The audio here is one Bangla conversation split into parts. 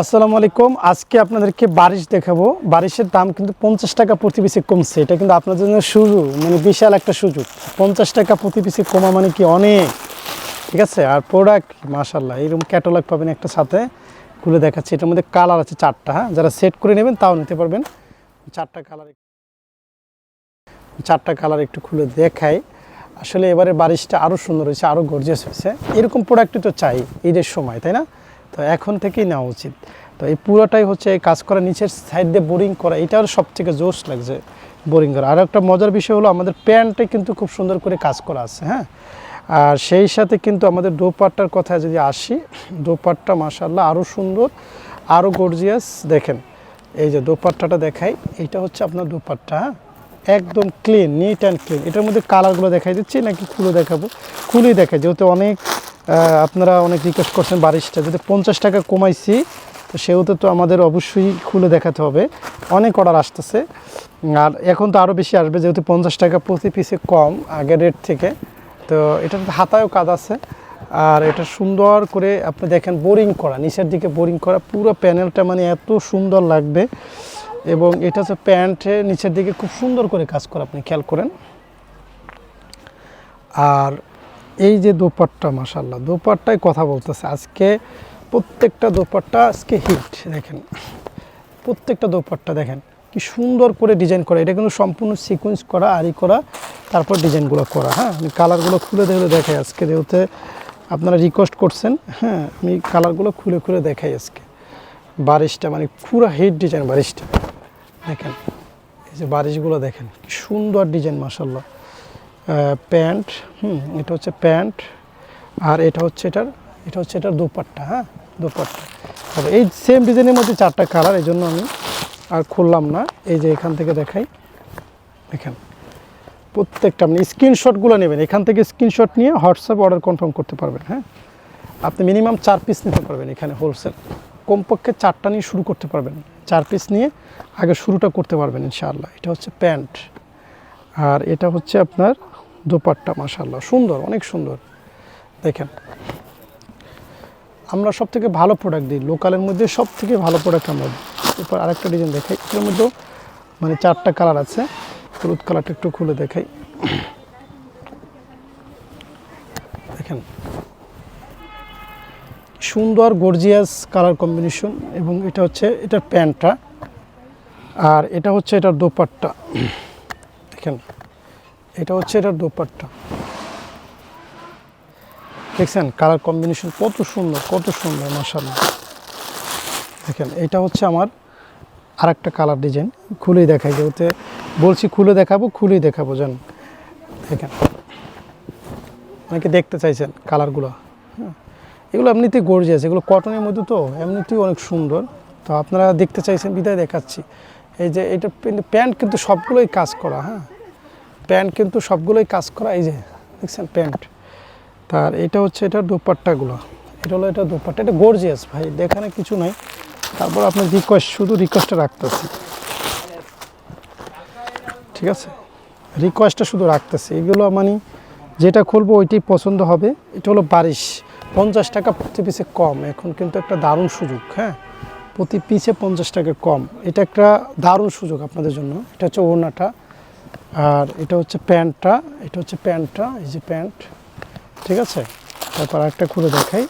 আসসালামু আলাইকুম। আজকে আপনাদেরকে বারিশ দেখাবো। বারিশের দাম কিন্তু পঞ্চাশ টাকা প্রতি পিসে কমছে। এটা কিন্তু আপনাদের জন্য শুরু মানে বিশাল একটা সুযোগ। পঞ্চাশ টাকা প্রতি পিসে কমা মানে কি অনেক। ঠিক আছে? আর প্রোডাক্ট মাশাল্লাহ এইরকম ক্যাটালগ পাবেন একটা সাথে। খুলে দেখাচ্ছি। এটার মধ্যে কালার আছে চারটা হ্যাঁ? যারা সেট করে নেবেন, তাও নিতে পারবেন। চারটা কালার চারটা কালার একটু খুলে দেখাই। আসলে এবারে বারিশটা আরও সুন্দর হয়েছে আরও গর্জিয়াস হয়েছে। এরকম প্রোডাক্টই তো চাই ঈদের সময়, তাই না? তো এখন থেকেই নেওয়া উচিত। তো এই পুরোটাই হচ্ছে এই কাজ করা, নিচের সাইড দিয়ে বোরিং করা, এটার সব থেকে জোশ লাগছে বোরিং করা। আর একটা মজার বিষয় হলো আমাদের প্যান্টে কিন্তু খুব সুন্দর করে কাজ করা আছে হ্যাঁ? আর সেই সাথে কিন্তু আমাদের দোপাট্টার কথা যদি আসি, দোপাট্টা মাসাল্লাহ আরও সুন্দর আরও গর্জিয়াস দেখেন, এই যে দোপাট্টাটা দেখাই এইটা হচ্ছে আপনার দোপাট্টা হ্যাঁ? একদম ক্লিন নিট অ্যান্ড ক্লিন এটার মধ্যে কালারগুলো দেখাই দিচ্ছি, নাকি খুলে দেখাবো? খুলেই দেখাই, যেহেতু অনেক আপনারা অনেক রিকোয়েস্ট করছেন বারিশটা। যদি পঞ্চাশ টাকা কমাইছি, তো সেহেতু তো আমাদের অবশ্যই খুলে দেখাতে হবে। অনেক অর্ডার আসতেছে। আর এখন তো আরও বেশি আসবে, যেহেতু পঞ্চাশ টাকা প্রতি পিসে কম আগের রেট থেকে। তো এটার হাতায়ও কাজ আছে। আর এটা সুন্দর করে আপনি দেখেন বোরিং করা, নিচের দিকে বোরিং করা, পুরো প্যানেলটা মানে এত সুন্দর লাগবে। এবং এটা হচ্ছে প্যান্টের নিচের দিকে খুব সুন্দর করে কাজ করা, আপনি খেয়াল করেন। আর এই যে দোপাট্টা মাসাল্লাহ দোপাট্টায় কথা বলতেছে। আজকে প্রত্যেকটা দোপাট্টা আজকে হিট, দেখেন। প্রত্যেকটা দোপাট্টা দেখেন, কি সুন্দর করে ডিজাইন করা। এটা কিন্তু সম্পূর্ণ সিকোয়েন্স করা আরি করা, তারপর ডিজাইনগুলো করা হ্যাঁ? আমি কালারগুলো খুলে দেখলে দেখাই আজকে, যেহেতু আপনারা রিকোয়েস্ট করছেন হ্যাঁ? আমি কালারগুলো খুলে খুলে দেখাই আজকে। বারিশটা মানে পুরো হিট ডিজাইন বারিশটা। দেখেন, এই যে বারিশগুলো দেখেন, কি সুন্দর ডিজাইন মাসাল্লাহ প্যান্ট, হুম, এটা হচ্ছে প্যান্ট আর এটা হচ্ছে এটার, এটা হচ্ছে এটার দুপাট্টা হ্যাঁ দুপাট্টা। তবে এই সেম ডিজাইনের মধ্যে চারটা কালার এই জন্য আমি আর খুললাম না। এই যে এখান থেকে দেখাই, দেখেন, প্রত্যেকটা আপনি স্ক্রিনশটগুলো নেবেন, এখান থেকে স্ক্রিনশট নিয়ে হোয়াটসঅ্যাপ অর্ডার কনফার্ম করতে পারবেন হ্যাঁ। আপনি মিনিমাম চার পিস নিতে পারবেন এখানে হোলসেল কমপক্ষে চারটা নিয়ে শুরু করতে পারবেন। চার পিস নিয়ে আগে শুরুটা করতে পারবেন, ইনশাআল্লাহ। এটা হচ্ছে প্যান্ট। আর এটা হচ্ছে আপনার দোপাট্টা মাশাল্লাহ সুন্দর, অনেক সুন্দর। দেখেন, আমরা সব থেকে ভালো প্রোডাক্ট দিই। লোকালের মধ্যে সব থেকে ভালো প্রোডাক্ট আমরা দিই। এরপর আরেকটা ডিজাইন দেখাই। এটার মধ্যেও মানে চারটা কালার আছে। হলুদ কালারটা একটু খুলে দেখাই। দেখেন, সুন্দর গর্জিয়াস কালার কম্বিনেশন এবং এটা হচ্ছে, এটার প্যান্টটা। আর এটা হচ্ছে এটার দোপাট্টা। দেখেন এটা হচ্ছে এটার দোপাট্টা। দেখছেন, কালার কম্বিনেশন কত সুন্দর কত সুন্দর মাসাল্লাহ দেখেন, এটা হচ্ছে আমার আর একটা কালার ডিজাইন, খুলেই দেখাই, যেহেতু বলছি খুলে দেখাবো, খুলেই দেখাবো, জান। দেখেন, অনেকে দেখতে চাইছেন কালারগুলো হ্যাঁ। এগুলো এমনিতেই গর্জিয়াস এগুলো কটনের মধ্যে তো এমনিতেই অনেক সুন্দর। তো আপনারা দেখতে চাইছেন, বিদায় দেখাচ্ছি। এই যে, এটা প্যান্ট কিন্তু সবগুলোই কাজ করা হ্যাঁ। প্যান্ট কিন্তু সবগুলোই কাজ করা, এই যে দেখছেন প্যান্ট। তার এটা হচ্ছে এটা দোপাট্টাগুলো। এটা হলো এটা দোপাট্টা। এটা গর্জিয়াস ভাই, দেখানে কিছু নাই। তারপর আপনার রিকোয়েস্ট শুধু রিকোয়েস্টটা রাখতেছি। ঠিক আছে? রিকোয়েস্টটা শুধু রাখতেছি। এগুলো মানে যেটা খুলবো ওইটাই পছন্দ হবে। এটা হলো বারিশ। পঞ্চাশ টাকা প্রতি পিসে কম। এখন কিন্তু একটা দারুণ সুযোগ হ্যাঁ? প্রতি পিসে পঞ্চাশ টাকা কম। এটা একটা দারুণ সুযোগ আপনাদের জন্য। এটা হচ্ছে ওড়নাটা। আর এটা হচ্ছে প্যান্টটা, এটা হচ্ছে প্যান্টটা, এই যে প্যান্ট, ঠিক আছে? তারপর একটা খুলে দেখাই।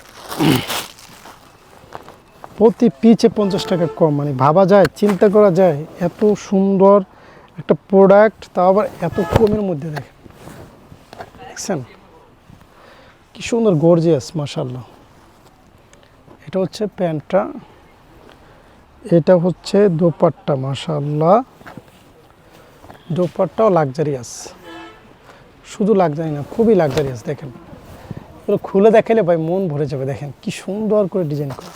প্রতি পিচে পঞ্চাশ টাকা কম মানে ভাবা যায়, চিন্তা করা যায়, এত সুন্দর একটা প্রোডাক্ট তাও আবার এত কমের মধ্যে দেখেন দেখছেন? কি সুন্দর গর্জিয়াস মাসাল্লাহ এটা হচ্ছে প্যান্টটা, এটা হচ্ছে দোপাট্টা মাসাল্লাহ দোপাট্টাও লাক্সারিয়াস শুধু লাক্সারি না, খুবই লাক্সারিয়াস দেখেন। এগুলো খুলে দেখালে ভাই মন ভরে যাবে, দেখেন কি সুন্দর করে ডিজাইন করে।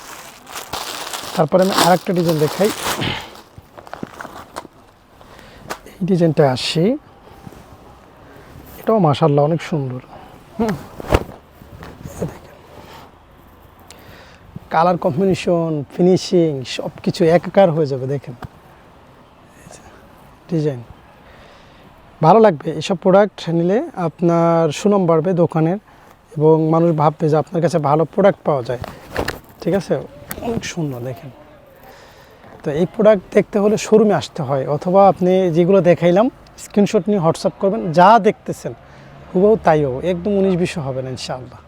তারপরে আমি আরেকটা ডিজাইন দেখাই। এই ডিজাইনটা আসি। এটাও মাসাল্লাহ অনেক সুন্দর। হুম। দেখেন। কালার কম্বিনেশন ফিনিশিং সব কিছু একাকার হয়ে যাবে, দেখেন। ডিজাইন ভালো লাগবে। এসব প্রোডাক্ট নিলে আপনার সুনাম বাড়বে দোকানের এবং মানুষ ভাববে যে আপনার কাছে ভালো প্রোডাক্ট পাওয়া যায়। ঠিক আছে? অনেক সুন্দর, দেখেন। তো এই প্রোডাক্ট দেখতে হলে শোরুমে আসতে হয় অথবা আপনি যেগুলো দেখাইলাম স্ক্রিনশট নিয়ে হোয়াটসঅ্যাপ করবেন, যা দেখতেছেন, হুবহু তাইও। একদম উনিশ বিশ হবে না, ইনশাআল্লাহ।